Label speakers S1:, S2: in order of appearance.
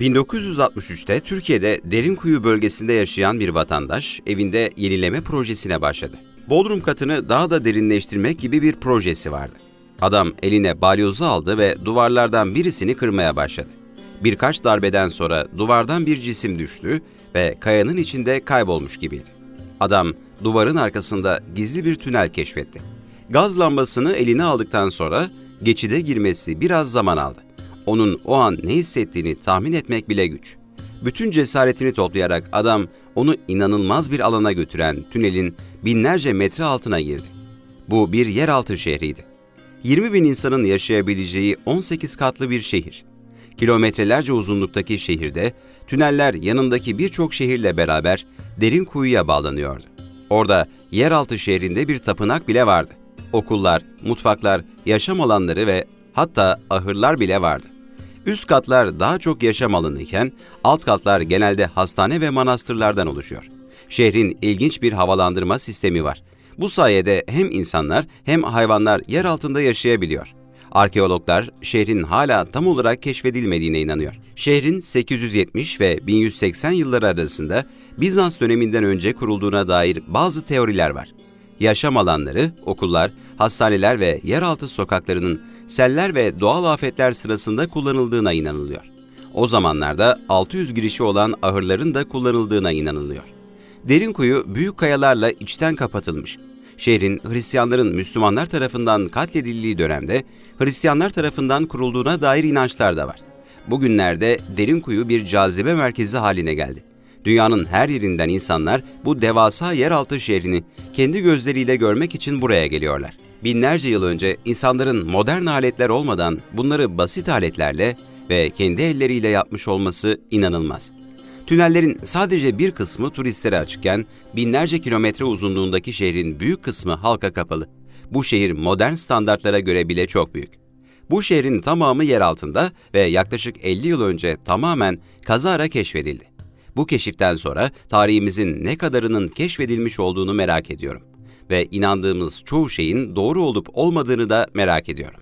S1: 1963'te Türkiye'de Derinkuyu bölgesinde yaşayan bir vatandaş evinde yenileme projesine başladı. Bodrum katını daha da derinleştirmek gibi bir projesi vardı. Adam eline balyozu aldı ve duvarlardan birisini kırmaya başladı. Birkaç darbeden sonra duvardan bir cisim düştü ve kayanın içinde kaybolmuş gibiydi. Adam duvarın arkasında gizli bir tünel keşfetti. Gaz lambasını eline aldıktan sonra geçide girmesi biraz zaman aldı. Onun o an ne hissettiğini tahmin etmek bile güç. Bütün cesaretini toplayarak adam onu inanılmaz bir alana götüren tünelin binlerce metre altına girdi. Bu bir yeraltı şehriydi. 20 bin insanın yaşayabileceği 18 katlı bir şehir. Kilometrelerce uzunluktaki şehirde tüneller yanındaki birçok şehirle beraber derin kuyuya bağlanıyordu. Orada yeraltı şehrinde bir tapınak bile vardı. Okullar, mutfaklar, yaşam alanları ve hatta ahırlar bile vardı. Üst katlar daha çok yaşam alanı iken alt katlar genelde hastane ve manastırlardan oluşuyor. Şehrin ilginç bir havalandırma sistemi var. Bu sayede hem insanlar hem hayvanlar yer altında yaşayabiliyor. Arkeologlar şehrin hala tam olarak keşfedilmediğine inanıyor. Şehrin 870 ve 1180 yılları arasında Bizans döneminden önce kurulduğuna dair bazı teoriler var. Yaşam alanları, okullar, hastaneler ve yeraltı sokaklarının seller ve doğal afetler sırasında kullanıldığına inanılıyor. O zamanlarda 600 girişi olan ahırların da kullanıldığına inanılıyor. Derin kuyu büyük kayalarla içten kapatılmış. Şehrin Hristiyanların Müslümanlar tarafından katledildiği dönemde Hristiyanlar tarafından kurulduğuna dair inançlar da var. Bugünlerde derin kuyu bir cazibe merkezi haline geldi. Dünyanın her yerinden insanlar bu devasa yeraltı şehrini kendi gözleriyle görmek için buraya geliyorlar. Binlerce yıl önce insanların modern aletler olmadan bunları basit aletlerle ve kendi elleriyle yapmış olması inanılmaz. Tünellerin sadece bir kısmı turistlere açıkken binlerce kilometre uzunluğundaki şehrin büyük kısmı halka kapalı. Bu şehir modern standartlara göre bile çok büyük. Bu şehrin tamamı yer altında ve yaklaşık 50 yıl önce tamamen kazara keşfedildi. Bu keşiften sonra tarihimizin ne kadarının keşfedilmiş olduğunu merak ediyorum ve inandığımız çoğu şeyin doğru olup olmadığını da merak ediyorum.